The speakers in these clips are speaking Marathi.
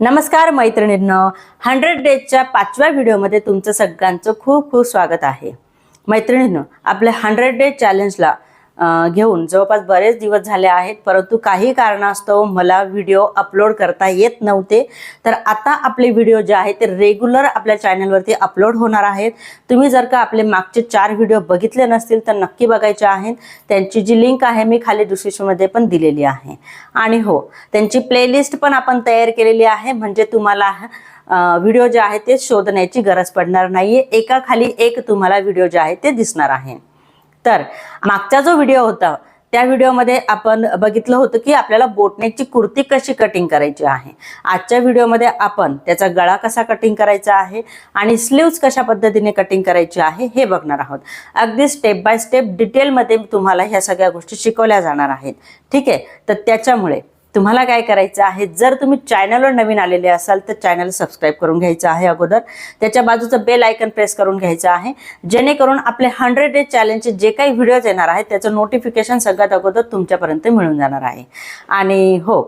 नमस्कार मैत्रिणींनो. हंड्रेड डेजच्या पाचव्या व्हिडिओमध्ये तुमचं सगळ्यांचं खूप खूप स्वागत आहे. मैत्रिणींनो आपल्या हंड्रेड डेज चॅलेंजला घेऊन. जवळपास बरेच दिवस झाले आहेत परंतु काही कारणास्तव मला व्हिडिओ अपलोड करता येत नव्हते. तर आता आपले व्हिडिओ जे आहेत ते रेग्युलर आपल्या चॅनलवरती अपलोड होणार आहेत. तुम्ही जर का आपले मागचे चार व्हिडिओ बघितले नसतील तर नक्की बघायचे आहेत. त्यांची जी लिंक आहे मी खाली डिस्क्रिप्शनमध्ये पण दिलेली आहे. आणि हो त्यांची प्लेलिस्ट पण आपण तयार केलेली आहे. म्हणजे तुम्हाला व्हिडिओ जे आहे ते शोधण्याची गरज पडणार नाही एका खाली एक तुम्हाला व्हिडिओ जे आहे ते दिसणार आहे. तर मागचा जो व्हिडिओ होता त्या व्हिडिओमध्ये आपण बघितलं होतं की आपल्याला बोटनेकची कुर्ती कशी कटिंग करायची आहे. आजच्या व्हिडिओमध्ये आपण त्याचा गळा कसा कटिंग करायचा आहे आणि स्लीव्स कशा पद्धतीने कटिंग करायची आहे हे बघणार आहोत. अगदी स्टेप बाय स्टेप डिटेलमध्ये तुम्हाला ह्या सगळ्या गोष्टी शिकवल्या जाणार आहेत. ठीक आहे? तर त्याच्यामुळे तुम्हाला काय करायचं आहे? जर तुम्ही चॅनलवर नवीन आलेले असाल तर चॅनल सबस्क्राईब करून घ्यायचं आहे अगोदर. त्याच्या बाजूचं बेल आयकन प्रेस करून घ्यायचं आहे. जेणेकरून आपले हंड्रेड डेज चॅलेंजचे जे काही व्हिडिओज येणार आहेत त्याचं नोटिफिकेशन सगळ्यात अगोदर तुमच्यापर्यंत मिळून जाणार आहे. आणि हो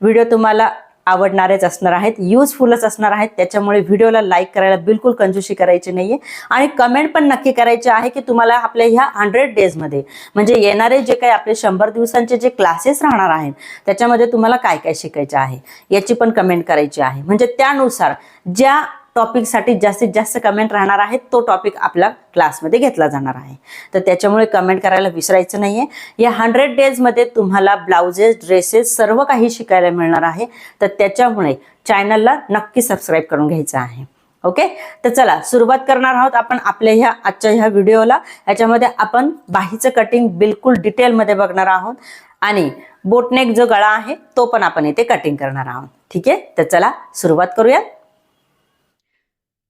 व्हिडिओ तुम्हाला आवडणारेच असणार आहेत युजफुलच असणार आहेत. त्याच्यामुळे व्हिडिओला लाईक करायला बिलकुल कंजूशी करायची नाहीये. आणि कमेंट पण नक्की करायची आहे की तुम्हाला आपल्या ह्या हंड्रेड डेजमध्ये म्हणजे येणारे जे काही आपले शंभर दिवसांचे जे क्लासेस राहणार आहेत त्याच्यामध्ये तुम्हाला काय काय शिकायचे आहे याची पण कमेंट करायची आहे. म्हणजे त्यानुसार ज्या टॉपिकसाठी जास्तीत जास्त कमेंट राहणार आहेत. तो टॉपिक आपल्या क्लासमध्ये घेतला जाणार आहे. तर त्याच्यामुळे कमेंट करायला विसरायचं नाहीये. या हंड्रेड डेजमध्ये तुम्हाला ब्लाउजेस ड्रेसेस सर्व काही शिकायला मिळणार आहे. तर त्याच्यामुळे चॅनलला नक्की सबस्क्राईब करून घ्यायचं आहे. ओके तर चला सुरुवात करणार आहोत आपण आपल्या ह्या आजच्या ह्या व्हिडिओला याच्यामध्ये आपण बाहीचं कटिंग बिलकुल डिटेलमध्ये बघणार आहोत. आणि बोटनेक जो गळा आहे तो पण आपण इथे कटिंग करणार आहोत. ठीक? आहे तर चला सुरुवात करूया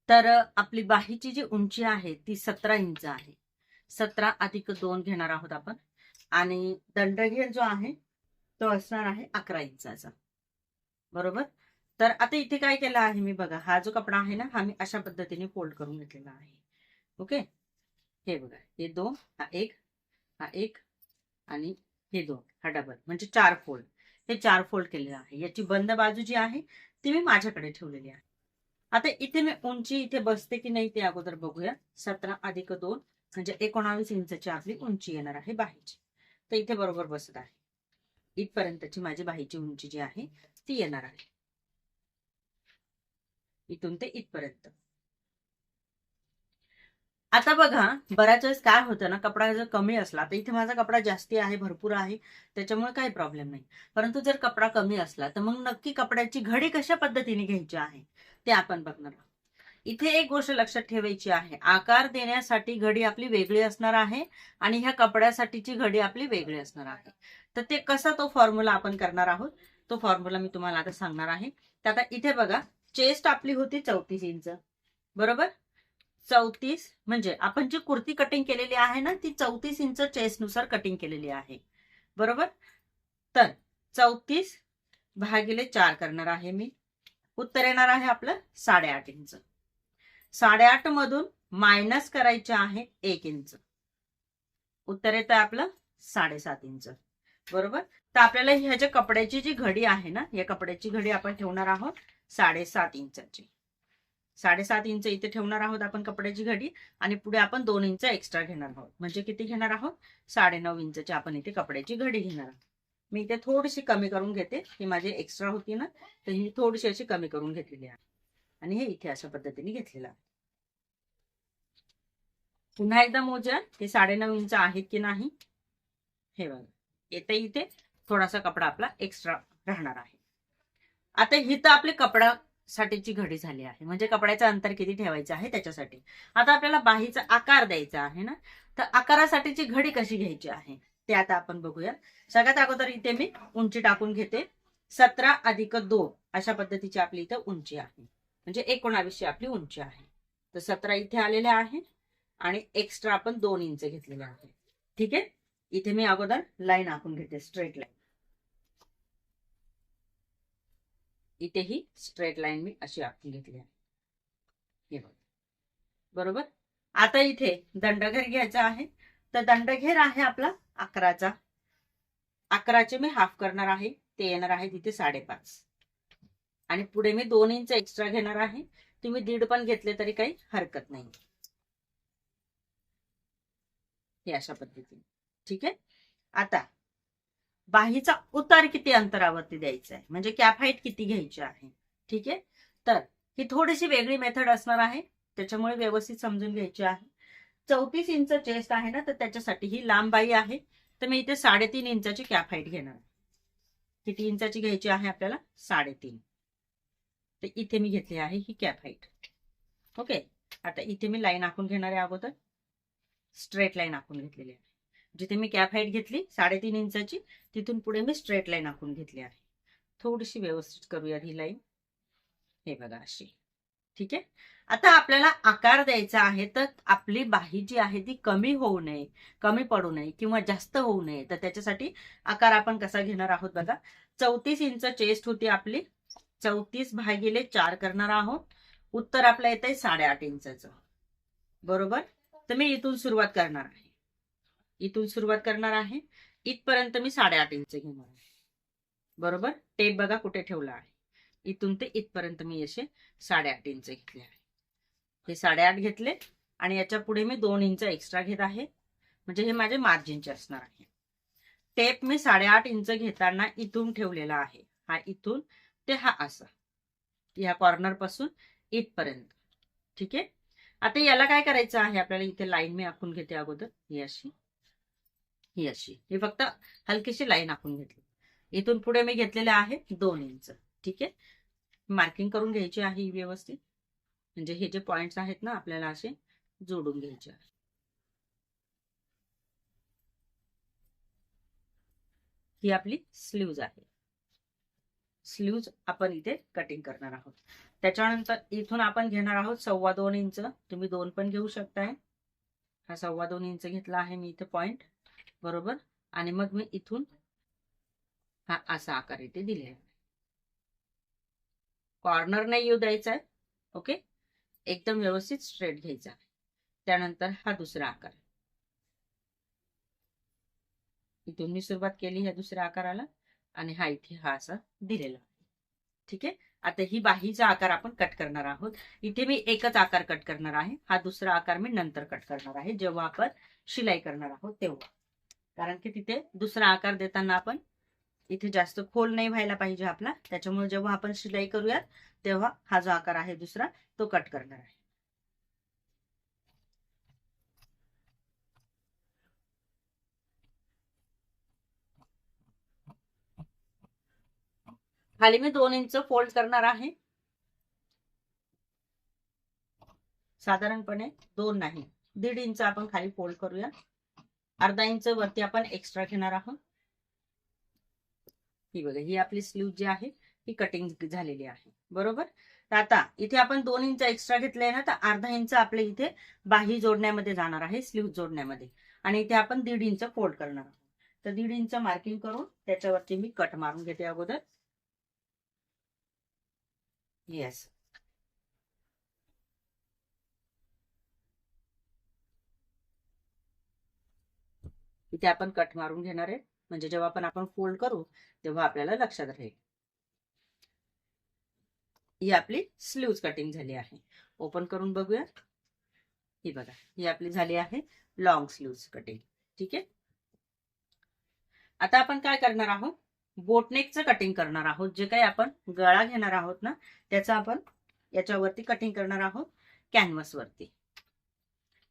तर आपली बाहीची जी उंची आहे ती सतरा इंच आहे. सतरा अधिक दोन घेणार आहोत आपण. आणि दंडघेर जो आहे तो असणार आहे अकरा इंचाचा. बरोबर? तर आता इथे काय केलं आहे मी बघा. हा जो कपडा आहे ना हा मी अशा पद्धतीने फोल्ड करून घेतलेला आहे. ओके? हे बघा. हे दोन हा एक हा एक आणि हे दोन हा डबल म्हणजे चार फोल्ड हे चार फोल्ड केलेलं आहे. याची बंद बाजू जी आहे ती मी माझ्याकडे ठेवलेली आहे. आता इथे मी उंची इथे बसते की नाही ते अगोदर बघूया. सतरा अधिक दोन म्हणजे एकोणावीस इंचची आपली उंची येणार आहे बाहीची तर इथे बरोबर बसत आहे. इथपर्यंतची माझी बाहीची उंची जी आहे ती येणार आहे. इथून ते इथपर्यंत. आता बघा बऱ्याच वेळेस काय होतं ना कपडा जर कमी असला तर इथे माझा कपडा जास्ती आहे भरपूर आहे त्याच्यामुळे काही प्रॉब्लेम नाही. परंतु जर कपडा कमी असला तर मग नक्की कपड्याची घडी कशा पद्धतीने घ्यायची आहे? ते आपण बघणार आहोत. इथे एक गोष्ट लक्षात ठेवायची आहे. आकार देण्यासाठी घडी आपली वेगळी असणार आहे आणि ह्या कपड्यासाठीची घडी आपली वेगळी असणार आहे. तर ते कसा तो फॉर्म्युला आपण करणार आहोत? तो फॉर्म्युला मी तुम्हाला आता सांगणार आहे. तर आता इथे बघा चेस्ट आपली होती चौतीस इंच. बरोबर? चौतीस म्हणजे आपण जी कुर्ती कटिंग केलेली आहे ना ती चौतीस इंच चेस्टनुसार कटिंग केलेली आहे. बरोबर? तर चौतीस भागिले चार करणार आहे मी. उत्तर येणार आहे आपलं साडेआठ इंच. साडेआठ मधून मायनस करायचे आहे एक इंच. उत्तर येतं आपलं साडेसात इंच. बरोबर? तर आपल्याला ह्याच्या कपड्याची जी घडी आहे ना या कपड्याची घडी आपण ठेवणार आहोत साडेसात इंचाची. साडेसात इंच इथे ठेवणार आहोत आपण कपड्याची घडी आणि पुढे आपण दोन इंच एक्स्ट्रा घेणार आहोत. म्हणजे किती घेणार आहोत? साडे नऊ इंचची आपण इथे कपड्याची घडी घेणार आहोत. मी इथे थोडीशी कमी करून घेते. ही माझी एक्स्ट्रा होती ना तर ही थोडीशी अशी कमी करून घेतलेली आहे. आणि हे इथे अशा पद्धतीने घेतलेलं आहे. पुन्हा एकदा मोजा हे साडेनऊ इंच आहे की नाही? हे बघा. येते इथे थोडासा कपडा आपला एक्स्ट्रा राहणार आहे. आता ही तर आपली कपडासाठीची घडी झाली आहे. म्हणजे कपड्याचं अंतर किती ठेवायचं आहे त्याच्यासाठी. आता आपल्याला बाहीचा आकार द्यायचा आहे ना तर आकारासाठीची घडी कशी घ्यायची आहे? ते आता आपण बघूया सगळ्यात अगोदर इथे मी उंची टाकून घेते. सतरा अधिक दोन अशा पद्धतीची आपली इथं उंची आहे. म्हणजे एकोणावीसशे आपली उंची आहे. तर सतरा इथे आलेले आहे आणि एक्स्ट्रा आपण दोन इंच घेतलेले आहे. ठीक आहे? इथे मी अगोदर लाईन आखून घेते स्ट्रेट लाईन इथे ही स्ट्रेट लाईन मी अशी आखून घेतली आहे. हे बघ. बरोबर? आता इथे दंडघेर घ्यायचा आहे. तर दंडघेर आहे आपला अकराचा. अकराचे मी हाफ करणार आहे ते येणार आहे तिथे साडेपाच. आणि पुढे मी दोन इंच एक्स्ट्रा घेणार आहे तुम्ही दीड पण घेतले तरी काही हरकत नाही. हे अशा पद्धतीने. ठीक आहे? आता बाहीचा उतार किती अंतरावरती द्यायचा आहे? म्हणजे कॅप हाईट किती घ्यायची आहे? ठीक आहे? तर ही थोडीशी वेगळी मेथड असणार आहे त्याच्यामुळे व्यवस्थित समजून घ्यायची आहे. चौतीस इंच चेस्ट आहे ना तर त्याच्यासाठी ही लांब बाई आहे. तर मी इथे साडेतीन इंचाची कॅप हाईट घेणार. आहे. किती इंचाची घ्यायची आहे आपल्याला? साडेतीन. तर इथे मी घेतली आहे ही कॅप हाईट ओके आता इथे मी लाईन आखून घेणार आहे अगोदर. स्ट्रेट लाईन आखून घेतलेली आहे. जिथे मी कॅप हाईट घेतली साडेतीन इंचाची तिथून पुढे मी स्ट्रेट लाईन आखून घेतली आहे. थोडीशी व्यवस्थित करूया ही लाईन हे बघा अशी. ठीक आहे? आता आपल्याला आकार द्यायचा आहे तर आपली बाही जी आहे ती कमी होऊ नये कमी पडू नये किंवा जास्त होऊ नये. तर त्याच्यासाठी आकार आपण कसा घेणार आहोत बघा. चौतीस इंच चेस्ट होती आपली. चौतीस भागिले चार करणार आहोत. उत्तर आपलं येत आहे साडेआठ इंचाचं. बरोबर? तर मी इथून सुरुवात करणार आहे. इथून सुरुवात करणार आहे. इथपर्यंत मी साडेआठ इंच घेणार आहे. बरोबर? टेप बघा कुठे ठेवला आहे. इथून ते इथपर्यंत मी असे साडेआठ इंच घेतले आहे. हे साडेआठ घेतले आणि याच्यापुढे मी दोन इंच एक्स्ट्रा घेत आहे. म्हणजे हे माझे मार्जिनचे असणार आहे. टेप मी साडेआठ इंच घेताना इथून ठेवलेला आहे. हा इथून ते हा असा. या कॉर्नरपासून इथपर्यंत. ठीक आहे? आता याला काय करायचं आहे? आपल्याला इथे लाईन मी आखून घेते अगोदर. ही अशी. ही अशी. ही फक्त हलकीशी लाईन आखून घेतली. इथून पुढे मी घेतलेले आहे दोन इंच. ठीक आहे? मार्किंग करून घ्यायची आहे व्यवस्थित. म्हणजे हे जे पॉइंट्स आहेत ना आपल्याला असे जोडून घ्यायचे आहे ही आपली स्लीव्ज आहे. स्लीव्ज आपण इथे कटिंग करणार आहोत. त्याच्यानंतर इथून आपण घेणार आहोत सव्वा दोन इंच. तुम्ही दोन पण घेऊ शकताय. हा सव्वा दोन इंच घेतला आहे मी इथे पॉइंट बरोबर? आणि मग मी इथून हा असा आकार इथे दिले आहे. कॉर्नर नाही येऊ द्यायचा आहे. ओके एकदम व्यवस्थित स्ट्रेट घ्यायचा त्यानंतर हा दुसरा आकार. इथून मी सुरुवात केली ह्या दुसऱ्या आकाराला आणि हा इथे हा असा दिलेला ठीक आहे? आता ही बाहीचा आकार आपण कट करणार आहोत. इथे मी एकच आकार कट करणार आहे. हा दुसरा आकार मी नंतर कट करणार आहे. जेव्हा आपण शिलाई करणार आहोत तेव्हा. कारण की तिथे दुसरा आकार देताना आपण इथे जास्त खोल नाही व्हायला पाहिजे आपला. त्याच्यामुळे जेव्हा आपण शिलाई करूयात तेव्हा हा जो आकार आहे दुसरा तो कट करणार आहे. खाली मी दोन इंच फोल्ड करणार आहे. साधारणपणे दोन नाही दीड इंच आपण खाली फोल्ड करूया. अर्धा इंच वरती आपण एक्स्ट्रा घेणार आहोत. ही बघा ही आपली स्लीव जी आहे ही कटिंग झालेली आहे. बरोबर? तर आता इथे आपण दोन इंच एक्स्ट्रा घेतले ना तर अर्धा इंच आपल्या इथे बाही जोडण्यामध्ये जाणार आहे स्लीव जोडण्यामध्ये. आणि इथे आपण दीड इंच फोल्ड करणार आहोत. तर दीड इंच मार्किंग करून त्याच्यावरती मी कट मारून घेते अगोदर. येस इथे आपण कट मारून घेणार आहे. म्हणजे जेव्हा पण आपण फोल्ड करू तेव्हा आपल्याला लक्षात राहील. ही आपली स्लीव्ज कटिंग झाली आहे. ओपन करून बघूया ही बघा ही आपली झाली आहे लॉंग स्लीव्ज कटिंग ठीक आहे? आता आपण काय करणार आहोत? बोटनेकचं कटिंग करणार आहोत. जे काही आपण गळा घेणार आहोत ना त्याचा आपण याच्यावरती कटिंग करणार आहोत. कॅनव्हास वरती.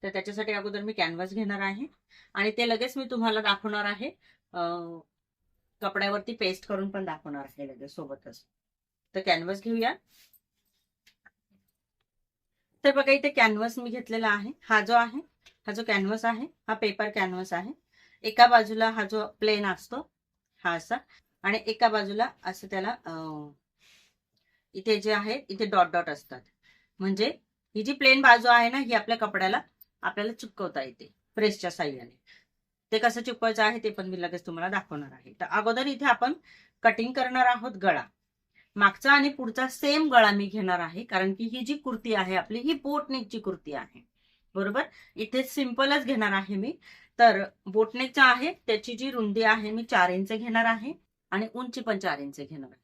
तर त्याच्यासाठी अगोदर मी कॅनव्हास घेणार आहे. आणि ते लगेच मी तुम्हाला दाखवणार आहे. कपड्यावरती पेस्ट करून पण दाखवणार आहे लगेच सोबतच. तर कॅनव्हस घेऊया. तर बघा इथे कॅनव्हस मी घेतलेला आहे. हा जो आहे हा जो कॅनव्हस आहे हा पेपर कॅनव्हस आहे. एका बाजूला हा जो प्लेन असतो हा असा. आणि एका बाजूला असं त्याला इथे जे आहे इथे डॉट डॉट असतात. म्हणजे ही जी प्लेन बाजू आहे ना ही आपल्या कपड्याला आपल्याला चिपकवता येते प्रेसच्या साह्याने. ते कसं चिपकायचं आहे ते पण मी लगेच तुम्हाला दाखवणार आहे. तर अगोदर इथे आपण कटिंग करणार आहोत गळा. मागचा आणि पुढचा सेम गळा मी घेणार आहे कारण की ही जी कुर्ती आहे आपली ही बोटनेकची कुर्ती आहे. बरोबर? इथे सिम्पलच घेणार आहे मी. तर बोटनेकचा आहे त्याची जी रुंदी आहे मी चार इंच घेणार आहे आणि उंची पण चार इंच घेणार आहे.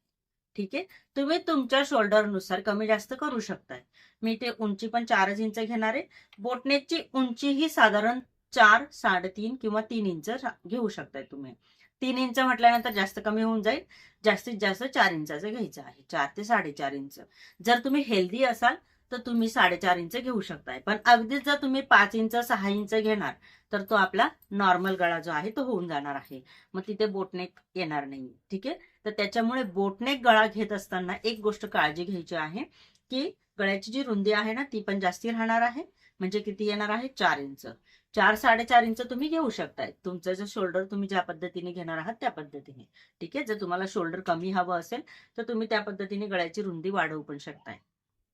ठीक आहे? तुम्ही तुमच्या शोल्डरनुसार कमी जास्त करू शकताय. मी ते उंची पण चारच इंच घेणार आहे. बोटनेकची उंची ही साधारण चार साडेतीन किंवा तीन इंच घेऊ शकताय तुम्ही. तीन इंच म्हटल्यानंतर जास्त कमी होऊन जाईल. जास्तीत जास्त चार इंचाचं घ्यायचं आहे. चार ते साडेचार इंच. जर तुम्ही हेल्दी असाल तर तुम्ही साडेचार इंच घेऊ शकताय. पण अगदीच जर तुम्ही पाच इंच सहा इंच घेणार तर तो आपला नॉर्मल गळा जो आहे तो होऊन जाणार आहे. मग तिथे बोटनेक येणार नाही. ठीक आहे? तर त्याच्यामुळे बोटनेक गळा घेत असताना एक गोष्ट काळजी घ्यायची आहे की गळ्याची जी रुंदी आहे ना ती पण जास्ती राहणार आहे. म्हणजे किती येणार आहे? चार इंच. चार साडेचार इंच तुम्ही घेऊ शकताय. तुमचं जे शोल्डर तुम्ही ज्या पद्धतीने घेणार आहात त्या पद्धतीने. ठीक आहे? जर तुम्हाला शोल्डर कमी हवं असेल तर तुम्ही त्या पद्धतीने गळ्याची रुंदी वाढवू पण शकताय.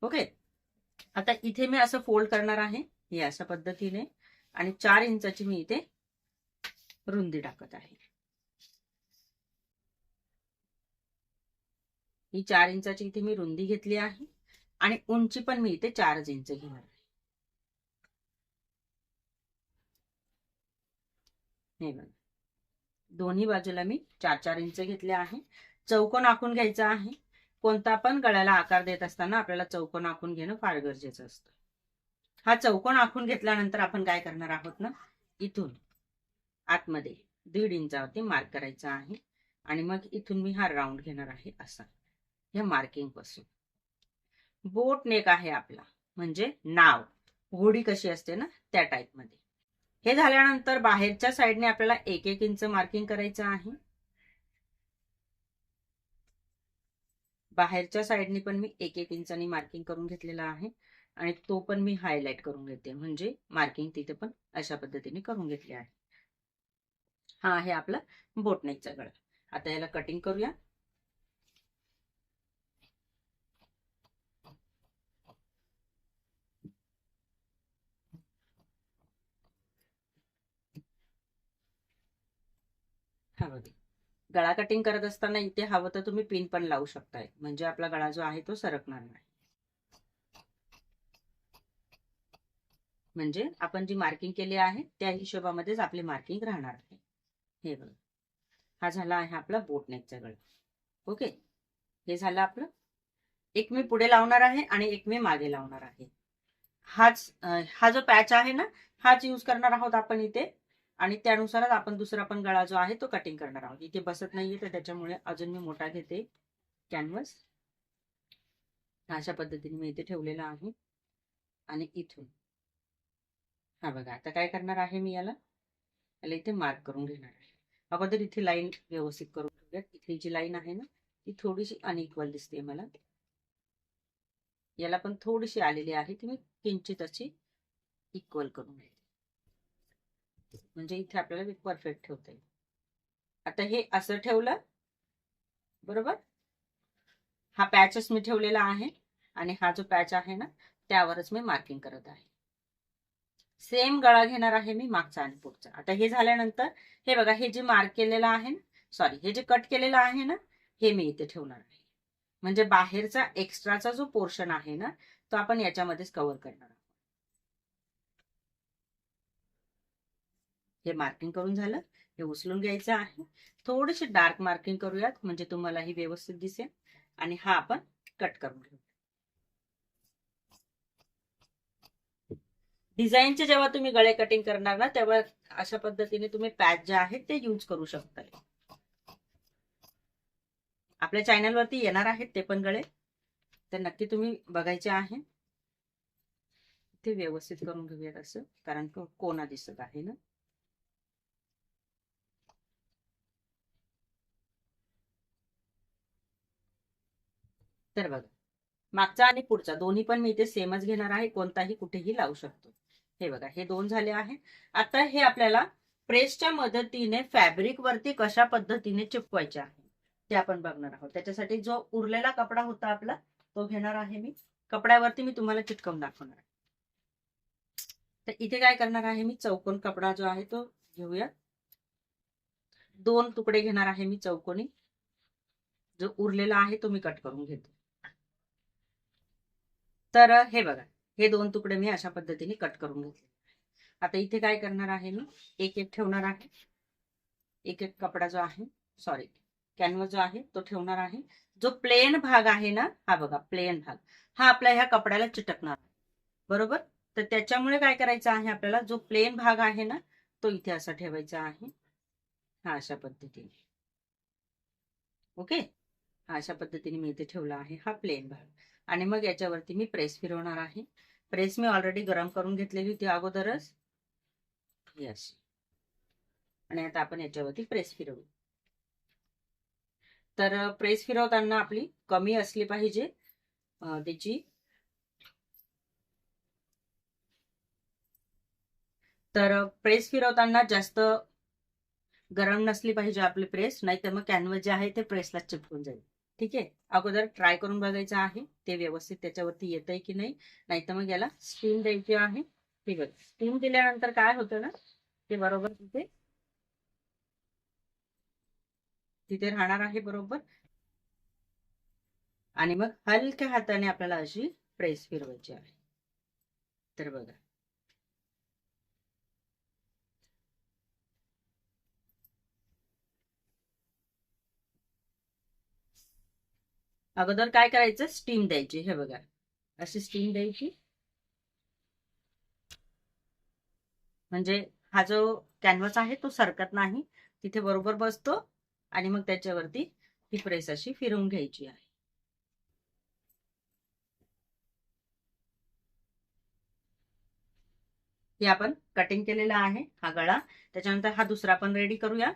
ओके? आता इथे मी असं फोल्ड करणार आहे. हे अशा पद्धतीने. आणि चार इंचाची मी इथे रुंदी टाकत आहे. ही चार इंचाची इथे मी रुंदी घेतली आहे. आणि उंची पण मी इथे चारच इंच घेणार आहे. हे बघा. दोन्ही बाजूला मी चार चार इंच घेतले आहे. चौकोन आखून घ्यायचा आहे. कोणता पण गळ्याला आकार देत असताना आपल्याला चौकोन आखून घेणं फार गरजेचं असतं. हा चौकोन आखून घेतल्यानंतर आपण काय करणार आहोत ना? इथून आतमध्ये दीड इंचावरती मार्क करायचा आहे. आणि मग इथून मी हा राऊंड घेणार आहे असा. या मार्किंगपासून. बोट नेक आहे आपला. म्हणजे नाव. घोडी कशी असते ना? त्या टाईपमध्ये हे झाल्यानंतर बाहेरच्या साईडने आपल्याला एक एक इंच मार्किंग करायचं आहे. बाहेरच्या साईडने पण मी एक एक इंचानी मार्किंग करून घेतलेला आहे आणि तो पण मी हायलाइट करून घेते. म्हणजे मार्किंग तिथे पण अशा पद्धतीने करून घेतली आहे. हा आहे आपला बोटनेकचा गळा. आता याला कटिंग करूया. हा. बघा गळा कटिंग करत असताना इथे हवं तर तुम्ही पिन पण लावू शकताय. म्हणजे आपला गळा जो आहे तो सरकणार नाही. म्हणजे आपण जी मार्किंग केली आहे त्या हिशोबामध्येच आपली मार्किंग राहणार आहे. हे बघा. हा झाला आहे आपला बोटनेकचा गळा. ओके हे झालं आपलं. एक मी पुढे लावणार आहे आणि एक मी मागे लावणार आहे. हाच हा जो पॅच आहे ना हाच यूज करणार आहोत आपण इथे. आणि त्यानुसारच आपण दुसरा पण गळा जो आहे तो कटिंग करणार आहोत. इथे बसत नाहीये तर त्याच्यामुळे अजून मी मोठा घेते कॅनव्हस अशा पद्धतीने मी इथे ठेवलेला आहे. आणि इथून. हा बघा आता काय करणार आहे मी याला? याला इथे मार्क करून घेणार आहे. अगोदर इथे लाईन व्यवस्थित करून घेऊयात. इथे जी लाईन आहे ना ती थोडीशी अनइक्वल दिसते मला. याला पण थोडीशी आलेली आहे ती मी किंचित अशी इक्वल करून घेते. म्हणजे इथे आपल्याला परफेक्ट ठेवता येईल. आता हे असं ठेवलं बरोबर? हा पॅचच मी ठेवलेला आहे आणि हा जो पॅच आहे ना त्यावरच मी मार्किंग करत आहे. सेम गळा घेणार आहे मी मागचा आणि पुढचा. आता हे झाल्यानंतर हे बघा हे जे मार्क केलेलं आहे ना सॉरी हे जे कट केलेलं आहे ना हे मी इथे ठेवणार आहे. म्हणजे बाहेरचा एक्स्ट्राचा जो पोर्शन आहे ना तो आपण याच्यामध्येच कव्हर करणार आहोत हे मार्किंग करून झालं. हे उचलून घ्यायचं आहे. थोडेसे डार्क मार्किंग करूयात म्हणजे तुम्हाला ही व्यवस्थित दिसेल. आणि हा आपण कट करून घेऊ. डिझाईनचे जेव्हा तुम्ही गळे कटिंग करणार ना तेव्हा अशा पद्धतीने तुम्ही पॅच जे आहेत ते यूज करू शकता. आपल्या चॅनलवरती येणार आहेत ते पण गळे. तर नक्की तुम्ही बघायचे आहे. ते व्यवस्थित करून घेऊयात असं कारण कोणा दिसत आहे ना. तर बघा. मागचा आणि पुढचा दोन्ही पण मी इथे सेमच घेणार आहे कोणताही कुठेही लावू शकतो. हे बघा हे दोन झाले आहे. आता हे आपल्याला प्रेसच्या मदतीने फॅब्रिक वरती कशा पद्धतीने चिपवायचे आहे ते आपण बघणार आहोत. त्याच्यासाठी जो उरलेला कपडा होता आपला तो घेणार आहे मी. कपड्यावरती मी तुम्हाला चिटकवून दाखवणार आहे. तर इथे काय करणार आहे मी? चौकोन कपडा जो आहे तो घेऊया. दोन तुकडे घेणार आहे मी चौकोनी. जो उरलेला आहे तो मी कट करून घेतो. तर हे बघा हे दोन तुकडे मी अशा पद्धतीने कट करून घेतले. आता इथे काय करणार आहे मी? एक एक ठेवणार आहे. एक एक कपडा जो आहे सॉरी कॅनवस जो आहे तो ठेवणार आहे. जो प्लेन भाग आहे ना हा बघा प्लेन भाग. हा आपल्या ह्या कपड्याला चिटकणार. बरोबर? तर त्याच्यामुळे काय करायचं आहे आपल्याला? जो प्लेन भाग आहे ना तो इथे असा ठेवायचा आहे. हा अशा पद्धतीने. ओके हा अशा पद्धतीने मी इथे ठेवला आहे हा प्लेन भाग. आणि मग याच्यावरती मी प्रेस फिरवणार आहे. प्रेस मी ऑलरेडी गरम करून घेतलेली होती अगोदरच. ही अशी आणि आता आपण याच्यावरती प्रेस फिरवू. तर प्रेस फिरवताना आपली कमी असली पाहिजे. त्याची. तर प्रेस फिरवताना जास्त गरम नसली पाहिजे आपली प्रेस नाही तर मग कॅनव्हस जे आहे ते प्रेसला चिपकून जाईल. ठीक आहे? अगोदर ट्राय करून बघायचं आहे. ते व्यवस्थित त्याच्यावरती येतंय की नाही? नाही तर मग याला स्टीम द्यायची आहे. ठीक आहे स्टीम दिल्यानंतर काय होतं ना? ते बरोबर तिथे तिथे राहणार आहे बरोबर. आणि मग हलक्या हाताने आपल्याला अशी प्रेस फिरवायची आहे. तर बघा. अगोदर काय करायचं? स्टीम द्यायची. हे बघा. अशी स्टीम द्यायची. म्हणजे हा जो कॅनव्हास आहे तो सरकत नाही. तिथे बरोबर बसतो आणि मग त्याच्यावरती ही प्रेस अशी फिरवून घ्यायची आहे. हे आपण कटिंग केलेला आहे. हा गळा. त्याच्यानंतर हा दुसरा पण रेडी करूया.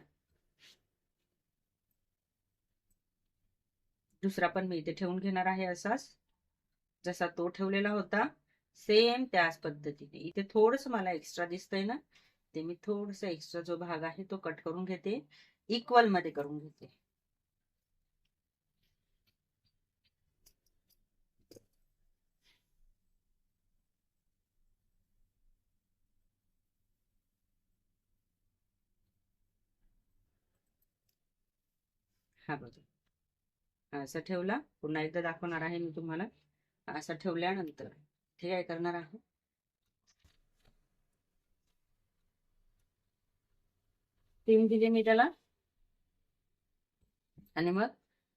दुसरा पण मी इथे ठेवून घेणार आहे असाच. जसा तो ठेवलेला होता सेम त्याच पद्धतीने. इथे थोडस मला एक्स्ट्रा दिसतंय ना ते मी थोडस एक्स्ट्रा जो भाग आहे तो कट करून घेते. इक्वलमध्ये करून घेते. हा बघा. असा ठेवला. पुन्हा एकदा दाखवणार आहे मी तुम्हाला. असा ठेवल्यानंतर हे काय करणार आहे तीन दिले मी त्याला. आणि मग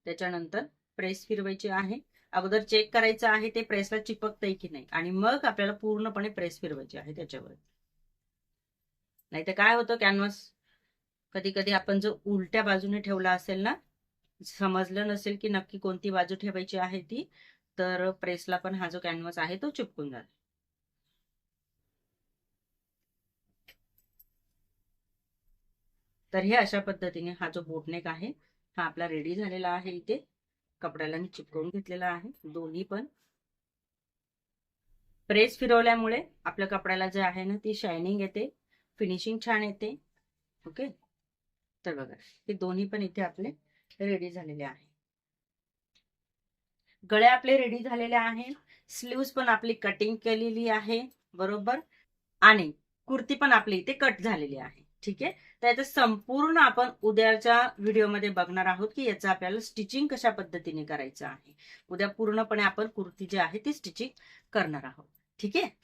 त्याच्यानंतर प्रेस फिरवायची आहे. अगोदर चेक करायचं आहे ते प्रेसला चिपकतंय की नाही? आणि मग आपल्याला पूर्णपणे प्रेस फिरवायची आहे त्याच्यावर. नाही तर काय होतं? कॅनव्हास कधी कधी आपण जो उलट्या बाजूने ठेवला असेल ना समजलं नसेल की नक्की कोणती बाजू ठेवायची आहे ती तर प्रेसला पण हा जो कॅनव्हास आहे तो चिपकून जाईल. तर हे अशा पद्धतीने हा जो बोटनेक आहे हा आपला रेडी झालेला आहे इथे. कपड्याला मी चिपकवून घेतलेला आहे दोन्ही पण. प्रेस फिरवल्यामुळे आपल्या कपड्याला जे आहे ना ती शायनिंग येते फिनिशिंग छान येते. ओके तर बघा हे दोन्ही पण इथे आपले रेडी झालेले आहे गळे आपले रेडी झालेले आहेत. स्लीव्स पण आपली कटिंग केलेली आहे. बरोबर? आणि कुर्ती पण आपली इथे कट झालेली आहे. ठीक आहे? तर याचं संपूर्ण आपण उद्याच्या व्हिडिओमध्ये बघणार आहोत की याचं आपल्याला स्टिचिंग कशा पद्धतीने करायचं आहे. उद्या पूर्णपणे आपण कुर्ती जी आहे ती स्टिचिंग करणार आहोत. ठीक आहे?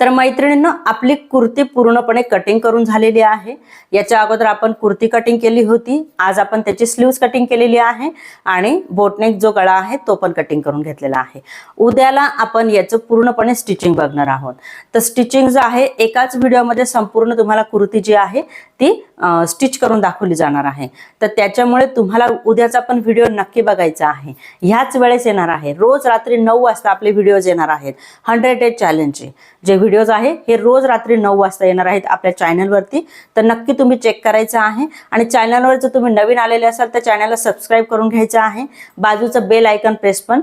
तर मैत्रिणींना आपली कुर्ती पूर्णपणे कटिंग करून झालेली आहे. याच्या अगोदर आपण कुर्ती कटिंग केली होती. आज आपण त्याची स्लीव्स कटिंग केलेली आहे आणि बोटनेक जो गळा आहे तो पण कटिंग करून घेतलेला आहे. उद्याला आपण याचं पूर्णपणे स्टिचिंग बघणार आहोत. तर स्टिचिंग जे आहे एकाच व्हिडिओमध्ये संपूर्ण तुम्हाला कुर्ती जी आहे ती स्टिच करून दाखवली जाणार आहे. तर त्याच्यामुळे तुम्हाला उद्याचा पण व्हिडिओ नक्की बघायचा आहे. ह्याच वेळेस येणार आहे. रोज रात्री नऊ वाजता आपले व्हिडिओज येणार आहेत. हंड्रेड डेज चॅलेंजचे. जे व्हिडिओज आहे हे रोज रात्री नऊ वाजता येणार आहेत आपल्या चॅनलवरती. तर नक्की तुम्ही चेक करायचं आहे. आणि चॅनलवर जर तुम्ही नवीन आलेले असाल तर चॅनलला सबस्क्राईब करून घ्यायचं आहे. बाजूचं बेल आयकन प्रेस पण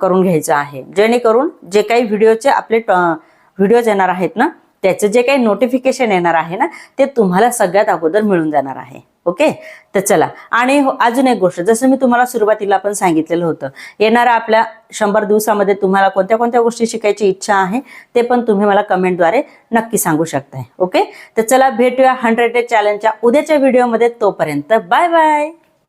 करून घ्यायचं आहे. जेणेकरून जे काही व्हिडिओचे आपले व्हिडिओज येणार आहेत ना त्याचं जे काही नोटिफिकेशन येणार आहे ना ते तुम्हाला सगळ्यात अगोदर मिळून जाणार आहे. ओके तर चला. आणि हो- अजून एक गोष्ट जसं मी तुम्हाला सुरुवातीला पण सांगितलेलं होतं येणाऱ्या आपल्या शंभर दिवसामध्ये तुम्हाला कोणत्या कोणत्या गोष्टी शिकायची इच्छा आहे ते पण तुम्ही मला कमेंटद्वारे नक्की सांगू शकताय. ओके तर चला भेटूया हंड्रेड डे चॅलेंजच्या उद्याच्या व्हिडिओमध्ये तोपर्यंत बाय बाय!